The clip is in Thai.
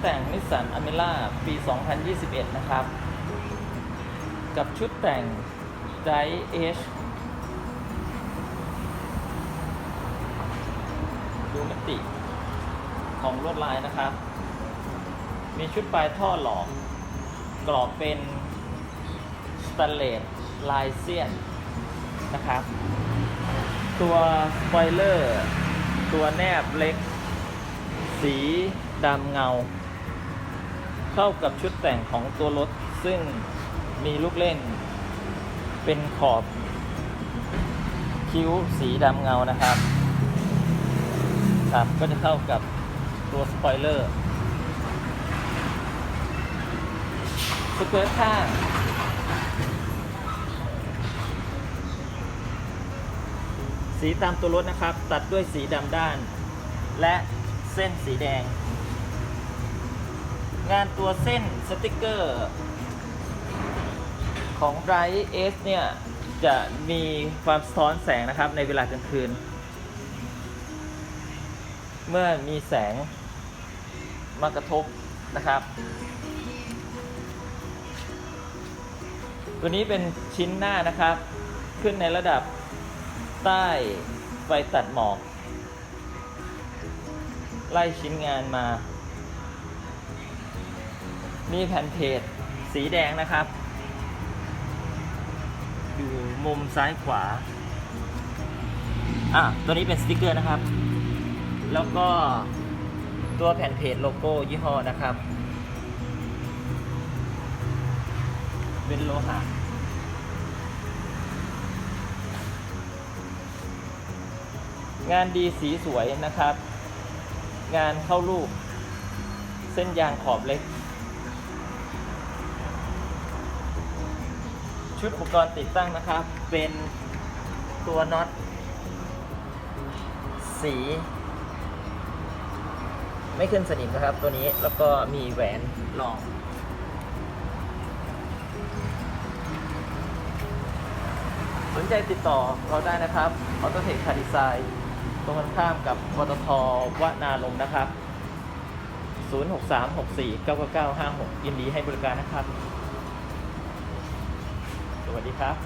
แต่งนิสสันอเมล่าปี 2021 นะครับ กับชุดแต่ง d i H ดูมติของลวดลายนะครับ มีชุดปลายท่อหลอมกรอบเป็นสแตนเลสลายเซียนนะครับ ตัวสปอยเลอร์ ตัวแนบเล็ก สีดำเงา เข้ากับชุดแต่งของตัวรถ ซึ่งมีลูกเล่น เป็นขอบ คิ้วสีดำเงานะครับครับก็จะเข้ากับตัวสปอยเลอร์สเกิร์ตข้าง สีตามตัวรถนะครับ ตัดด้วยสีดำด้าน และเส้นสีแดง งานตัวเส้นสติกเกอร์ ของ r i เอสเนี่ย จะมีความสะท้อนแสงนะครับในเวลากลางคืน เมื่อมีแสงมากระทบนะครับ ตัวนี้เป็นชิ้นหน้านะครับ ขึ้นในระดับใต้ไฟตัดหมอก ไล่ชิ้นงานมา มีแผ่นเพจสีแดงนะครับ อยู่มุมซ้ายขวา อะ ตัวนี้เป็นสติกเกอร์นะครับ แล้วก็ตัวแผ่นเพจโลโก้ยี่ห้อนะครับ เป็นโลหะงานดีสีสวยนะครับ งานเข้ารูปเส้นยางขอบเล็ก ชุดอุปกรณ์ติดตั้งนะครับ เป็นตัวน็อตสี ไม่ขึ้นสนิมนะครับตัวนี้แล้วก็มีแหวนรองสนใจติดต่อเราได้นะครับออโตเทคคาดีไซน์ตรงกันข้ามกับปตทวนาลมนะครับ 0636499956 ยินดีให้บริการนะครับ ดีครับ